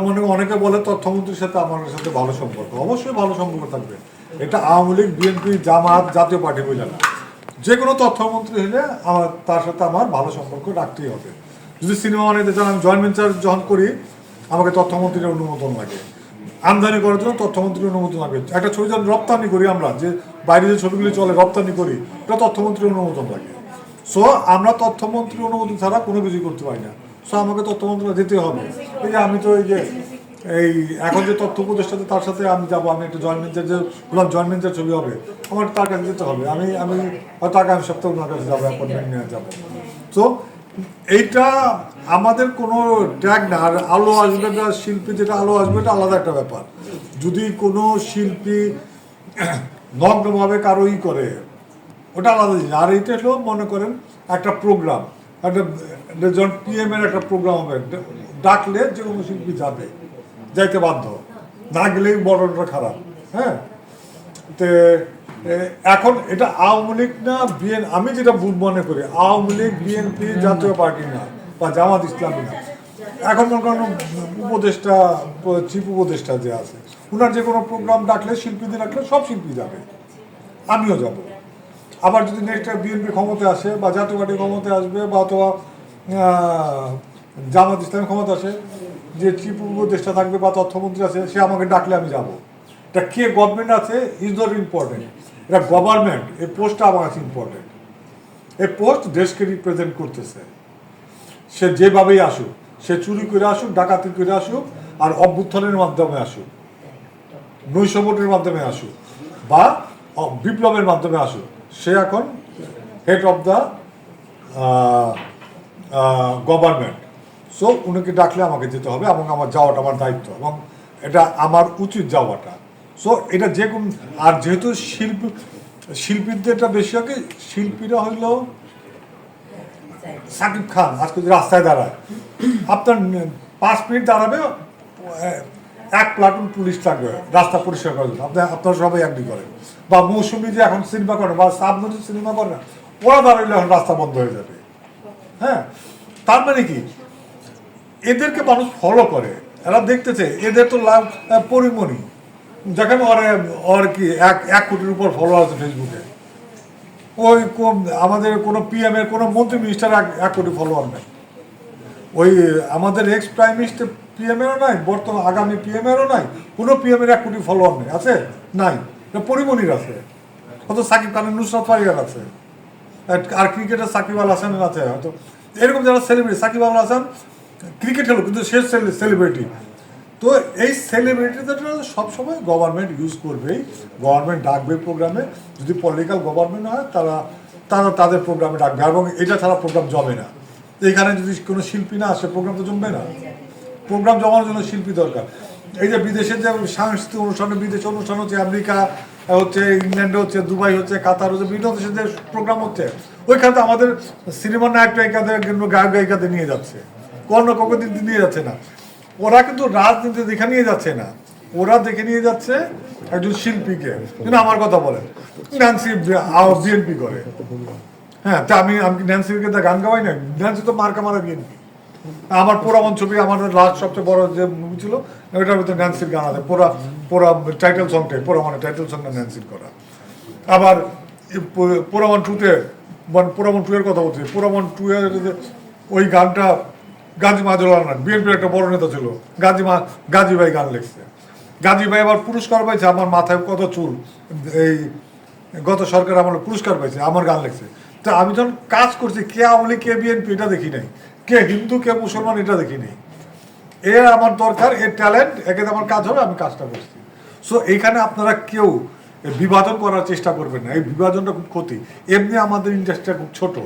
মানে অনেকে বলে তথ্যমন্ত্রীর সাথে আমার সাথে ভালো সম্পর্ক। অবশ্যই ভালো সম্পর্ক থাকবে। এটা আওয়ামী লীগ, বিএনপি, জামাত, জাতীয় পার্টি বলে না। যে কোনো তথ্যমন্ত্রী হলে আমার, তার সাথে আমার ভালো সম্পর্ক রাখতেই হবে। যদি সিনেমা বানাইতে চান, আমি জয়েন্ট ভেঞ্চার যখন করি, আমাকে তথ্যমন্ত্রীর অনুমোদন লাগে। আমদানি করার জন্য তথ্যমন্ত্রীর অনুমোদন লাগে। একটা ছবি যখন রপ্তানি করি আমরা, যে বাইরে যে ছবিগুলি চলে রপ্তানি করি, এটা তথ্যমন্ত্রীর অনুমোদন লাগে। সো আমরা তথ্যমন্ত্রীর অনুমোদন ছাড়া কোনো কিছুই করতে পারি না। সো আমাকে তথ্যমন্ত্রী যেতে হবে। এই যে আমি তো এই যে এই এখন যে তথ্য উপদেষ্টাতে তার সাথে আমি যাব, আমি একটা জয়েন্ট ভেঞ্চার যে বললাম জয়েন্ট ভেঞ্চার ছবি হবে, আমার তার কাছে যেতে হবে। আমি আমি হয়তো আগামী সপ্তাহে ওনার কাছে যাব অ্যাপয়েন্টমেন্ট নিয়ে যাব। তো এইটা আমাদের কোনো ট্যাগ না। আর আলো আসবে না, শিল্পী যেটা আলো আসবে, এটা আলাদা একটা ব্যাপার। যদি কোনো শিল্পী নগ্নভাবে কারও ই করে, ওটা আলাদা জিনিস। আর এইটা হলো, মনে করেন, একটা প্রোগ্রাম একটা যখন পিএম এর একটা প্রোগ্রাম হবে, ডাকলে যে কোনো শিল্পী যাবে, যাইতে বাধ্য। না গেলেই বড়টা খারাপ হ্যাঁ? তে এখন এটা আওয়ামী লীগ না বিএন আমি যেটা মনে করি, আওয়ামী লীগ বিএনপি জাতীয় পার্টি না, বা জামাত ইসলামী না। এখন মনে করেন উপদেষ্টা চিফ উপদেষ্টা যে আছে ওনার যে কোনো প্রোগ্রাম ডাকলে শিল্পীদের ডাকলে সব শিল্পী যাবে, আমিও যাব। আবার যদি নেক্সট বিএনপি ক্ষমতায় আসে বা জাতীয় পার্টি ক্ষমতায় আসবে বা অথবা জামাত ইসলামী ক্ষমতা আসে, যে চিফ উপদেষ্টা থাকবে বা তথ্যমন্ত্রী আছে, সে আমাকে ডাকলে আমি যাব। এটা কে গভর্নমেন্ট আছে ইজ নট ইম্পর্টেন্ট এটা গভর্নমেন্ট এই পোস্টটা আমার কাছে ইম্পর্টেন্ট এই পোস্ট দেশকে রিপ্রেজেন্ট করতেছে। সে যেভাবেই আসুক, সে চুরি করে আসুক, ডাকাতি করে আসুক, আর অভ্যুত্থানের মাধ্যমে আসুক, নৈশভোটের মাধ্যমে আসুক, বা বিপ্লবের মাধ্যমে আসুক। সে এখন head of the government so উনাকে ডাকলে আমাকে যেতে হবে এবং আমার যাওয়াটা আমার দায়িত্ব এবং এটা আমার উচিত যাওয়াটা। সো এটা যে কোন আর যেহেতু শিল্প, শিল্পীদের এটা বেশি আগে শিল্পীরা হইল সাকিব খান, আজকে রাস্তায় দাঁড়ায়। আপনার পাঁচ মিনিট দাঁড়াবে এক প্লাটুন পুলিশ থাকবে, রাস্তা পরিষ্কার করার জন্য। আপনার আপনারা সবাই একদি করেন। বা মৌসুমি যে এখন সিনেমা করে, বা সাবনদী সিনেমা করে না, ওরা দাঁড়াইলে এখন রাস্তা বন্ধ হয়ে যাবে। হ্যাঁ? তার মানে কি? এদেরকে মানুষ ফলো করে। এরা দেখতেছে, এদের তো লাভ পরিমণি। যেখানে ওর ওর কি এক এক কোটির উপর ফলোয়ার আছে ফেসবুকে ওই আমাদের কোনো পিএম এর কোনো মন্ত্রী মিনিস্টার এক কোটি ফলোয়ার নেই। ওই, আমাদের এক্স প্রাইম মিনিস্টার পিএম এরও নাই, বর্তমান আগামী পিএম এরও নাই, কোনো পিএম এর এক কোটি ফলোয়ার নেই, আছে? নাই। পরিমণির আছে। হয়তো সাকিব খানের নুসরাত ফারিয়ার আছে। আর- ক্রিকেটার সাকিব আল হাসানের আছে, হয়তো। এরকম যারা সেলিব্রিটি সাকিব আল হাসান ক্রিকেট খেলো কিন্তু সে সেলিব্রিটি তো এই সেলিব্রিটিদের সবসময় গভর্নমেন্ট ইউজ করবেই গভর্নমেন্ট ডাকবে প্রোগ্রামে যদি পলিটিক্যাল গভর্নমেন্ট হয়, তারা তারা তাদের প্রোগ্রামে ডাকবে। এবং এটা ছাড়া প্রোগ্রাম জমে না। এখানে যদি কোনো শিল্পী না আসে প্রোগ্রাম তো জমবে না। প্রোগ্রাম জমানোর জন্য শিল্পী দরকার। এই যে বিদেশের যে সাংস্কৃতিক অনুষ্ঠান, বিদেশে অনুষ্ঠান হচ্ছে আমেরিকা, হচ্ছে ইংল্যান্ডে, হচ্ছে দুবাই, হচ্ছে কাতার, হচ্ছে বিভিন্ন দেশের যে প্রোগ্রাম হচ্ছে, ওইখানে তো আমাদের সিনেমার নায়ক নায়িকাদের গায়ক গায়িকাদের নিয়ে যাচ্ছে। কর্ণ কখন নিয়ে যাচ্ছে না। ওরা কিন্তু রাজনীতি দেখে নিয়ে যাচ্ছে না। ওরা দেখে নিয়ে যাচ্ছে একজন শিল্পীকে কিন্তু আমার কথা বলে ন্যান্সি বিএনপি করে। হ্যাঁ তা আমি আমি ন্যান্সিকে তা গান গাওয়াই না ন্যান্সি তো মার্কা মারা বিএনপি আমার পোড়ামন ছবি আমাদের লাস্ট সবচেয়ে বড় যে মুভি ছিল, ওইটার ভিতরে ন্যান্সির গান আছে। পোড়া পোড়া টাইটেল সংটাই মানে টাইটেল সংটা ন্যান্সির করা। আবার পোড়ামন টুতে মানে পোড়ামন টু এর কথা বলছি পোড়ামন টু এর ওই গানটা গাজী মাজুল্লাহ না বিএনপির একটা বড় নেতা ছিল, গাজী মা গাজী ভাই গান লিখছে। গাজী ভাই আবার পুরস্কার পাইছে, আমার মাথায় কত চুল, এই গত সরকার আমার পুরস্কার পাইছে, আমার গান লিখছে। তা আমি যখন কাজ করছি, কে আমলি কে বিএনপি এটা দেখি নাই। কে হিন্দু, কে মুসলমান, এটা দেখিনি। এ আমার দরকার এর ট্যালেন্ট একে আমার কাজ হবে, আমি কাজটা করছি। সো এইখানে আপনারা কেউ বিভাজন করার চেষ্টা করবেন না। এই বিভাজনটা খুব ক্ষতি। এমনি আমাদের ইন্ডাস্ট্রিটা খুব ছোট।